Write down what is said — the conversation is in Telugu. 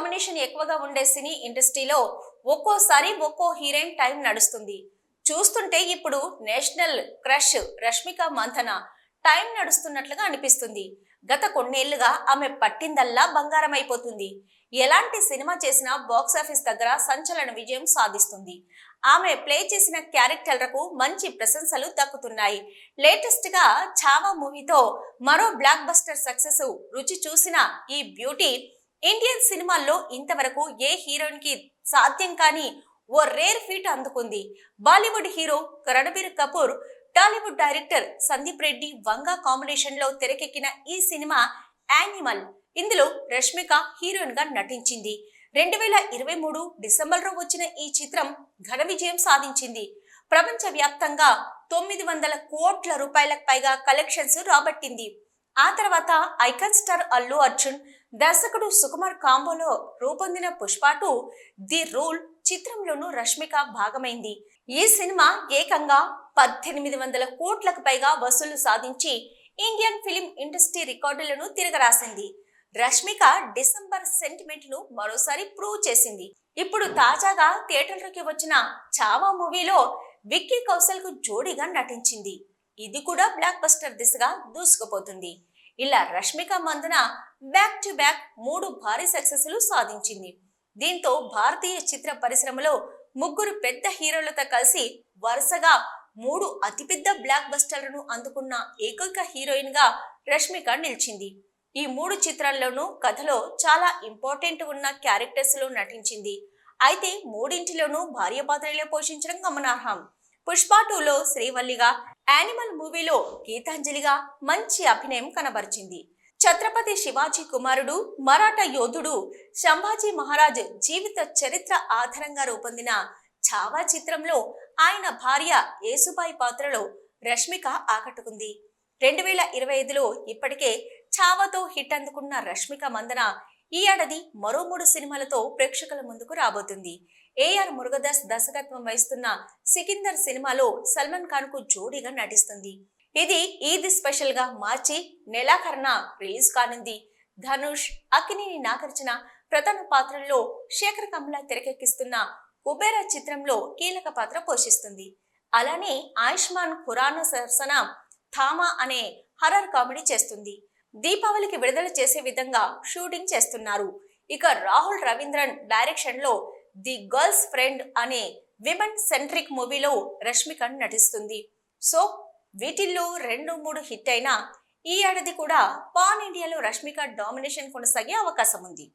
డామినేషన్ ఎక్కువగా ఉండే సినీ ఇండస్ట్రీలో ఒక్కోసారి ఒక్కో హీరోయిన్ టైం నడుస్తుంది. చూస్తుంటే ఇప్పుడు national crush Rashmika Mandanna time నడుస్తున్నట్లుగా అనిపిస్తుంది. గత కొన్నేళ్ళుగా ఆమె పట్టిందల్లా బంగారం అయిపోతుంది ఎలాంటి సినిమా చేసినా బాక్సాఫీస్ దగ్గర సంచలన విజయం సాధిస్తుంది. ఆమె ప్లే చేసిన క్యారెక్టర్లకు మంచి ప్రశంసలు దక్కుతున్నాయి. లేటెస్ట్గా ఛావా మూవీతో మరో బ్లాక్ బస్టర్ సక్సెస్ రుచి చూసిన ఈ బ్యూటీ ఇండియన్ సినిమాల్లో ఇంతవరకు ఏ హీరోయిన్కి సాధ్యం కాని ఓ రేర్ ఫీట్ అందుకుంది. Bollywood hero Ranbir Kapoor Tollywood director Sandeep Reddy Vanga కాంబినేషన్లో తెరకెక్కిన ఈ సినిమా యానిమల్. ఇందులో రష్మిక హీరోయిన్గా నటించింది. రెండు వేల ఇరవై మూడు డిసెంబర్లో వచ్చిన ఈ చిత్రం ఘన విజయం సాధించింది. ప్రపంచ వ్యాప్తంగా తొమ్మిది వందల కోట్ల రూపాయలకు పైగా కలెక్షన్స్ రాబట్టింది. ఆ తర్వాత ఐకాన్ స్టార్ అల్లు అర్జున్ దర్శకుడు సుకుమార్ కాంబోలో రూపొందిన పుష్ప టూ ది రూల్ చిత్రంలోనూ రష్మిక భాగమైంది. ఈ సినిమా ఏకంగా పద్దెనిమిది వందల కోట్లకు పైగా వసూలు సాధించి ఇండియన్ ఫిలిం ఇండస్ట్రీ రికార్డులను తిరగరాసింది. రష్మిక డిసెంబర్ సెంటిమెంట్ను మరోసారి ప్రూవ్ చేసింది. ఇప్పుడు తాజాగా థియేటర్లోకి వచ్చిన చావా మూవీలో విక్కీ కౌశల్కు జోడీగా నటించింది. ఇది కూడా బ్లాక్ బస్టర్ దిశగా దూసుకుపోతుంది. ఇలా Rashmika Mandanna back to back మూడు భారీ సక్సెస్లు సాధించింది. దీంతో భారతీయ చిత్ర పరిశ్రమలో ముగ్గురు పెద్ద హీరోలతో కలిసి వరుసగా మూడు అతిపెద్ద బ్లాక్ బస్టర్లను అందుకున్న ఏకైక హీరోయిన్గా రష్మిక నిలిచింది. ఈ మూడు చిత్రాల్లోనూ కథలో చాలా ఇంపార్టెంట్ ఉన్న క్యారెక్టర్స్లో నటించింది. అయితే మూడింటిలోనూ భార్య పాత్రలే పోషించడం గమనార్హం. పుష్ప టూలో శ్రీవల్లిగా యానిమల్ మూవీలో గీతాంజలిగా మంచి అభినయం కనబరిచింది. ఛత్రపతి శివాజీ కుమారుడు మరాఠా యోధుడు సంభాజీ మహారాజ్ జీవిత చరిత్ర ఆధారంగా రూపొందిన ఛావా చిత్రంలో ఆయన భార్య యేసుబాయి పాత్రలో రష్మిక ఆకట్టుకుంది. రెండు వేల ఇరవై ఐదులో ఇప్పటికే ఛావాతో హిట్ అందుకున్న రష్మిక మందన ఈ ఏడాది మరో మూడు సినిమాలతో ప్రేక్షకుల ముందుకు రాబోతుంది. ఏఆర్ మురుగదాస్ దర్శకత్వం వహిస్తున్న సికిందర్ సినిమాలో సల్మాన్ ఖాన్కు జోడీగా నటిస్తుంది. ఇది ఈద్ స్పెషల్గా మార్చి నెలాఖరున రిలీజ్ కానుంది. ధనుష్ అక్కినేని నాగార్జున ప్రధాన పాత్రల్లో శేఖర్ కమల తెరకెక్కిస్తున్న కుబేర చిత్రంలో కీలక పాత్ర పోషిస్తుంది. అలానే ఆయుష్మాన్ ఖురానా సరసన థామా అనే హర్రర్ కామెడీ చేస్తుంది. దీపావళికి విడుదల చేసే విధంగా షూటింగ్ చేస్తున్నారు. ఇక రాహుల్ రవీంద్రన్ డైరెక్షన్లో ది గర్ల్స్ ఫ్రెండ్ అనే విమెన్ సెంట్రిక్ మూవీలో రష్మిక నటిస్తుంది. సో వీటిల్లో రెండు మూడు హిట్ అయినా ఈ ఏడాది కూడా పాన్ ఇండియాలో రష్మిక డామినేషన్ కొనసాగే అవకాశం ఉంది